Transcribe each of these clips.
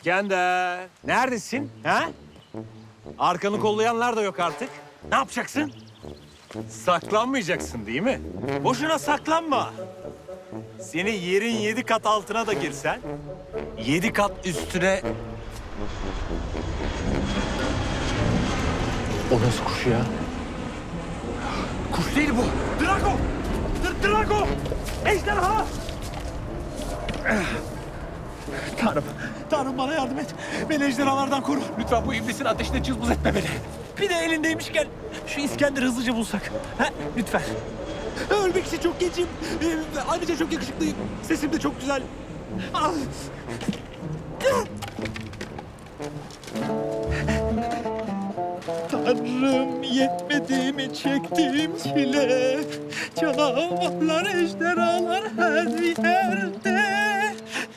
İskender, neredesin? Ha? Arkanı kollayanlar da yok artık. Ne yapacaksın? Saklanmayacaksın değil mi? Boşuna saklanma. Seni yerin yedi kat altına da girsen, yedi kat üstüne... O nasıl kuş ya? Kuş değil bu. Drago! D- Drago! Ejderha! Tanrım, Tanrım bana yardım et. Beni ejderhalardan koru. Lütfen bu iblisin ateşine cızbız etme beni. Bir de elindeymişken şu İskender hızlıca bulsak. Ha, lütfen. Ölmek için çok gencim. Ee, ayrıca çok yakışıklıyım. Sesim de çok güzel. Ah. Tanrım yetmedi mi çektiğim çile Canavarlar, ejderhalar her yerde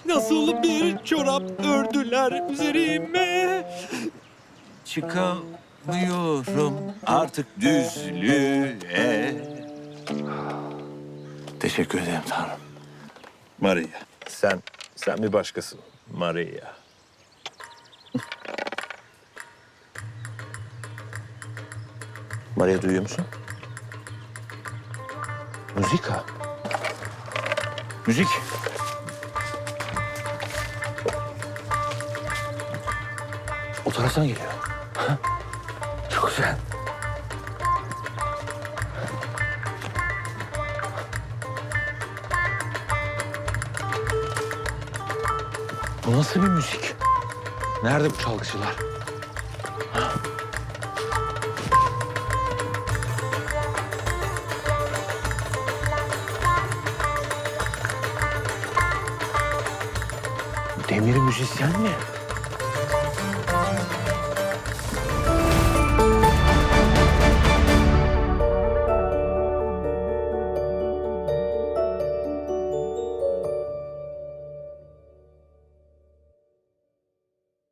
Nasıl bir çorap ördüler üzerime Çıkamıyorum artık düzlüğe Teşekkür ederim Tanrım. Maria. Sen, sen bir başkasın. Maria. Maria duyuyor musun? Müzika. Müzik. O taraftan geliyor. Ha? Çok güzel. Bu nasıl bir müzik? Nerede bu çalgıcılar? Demir müzisyen mi?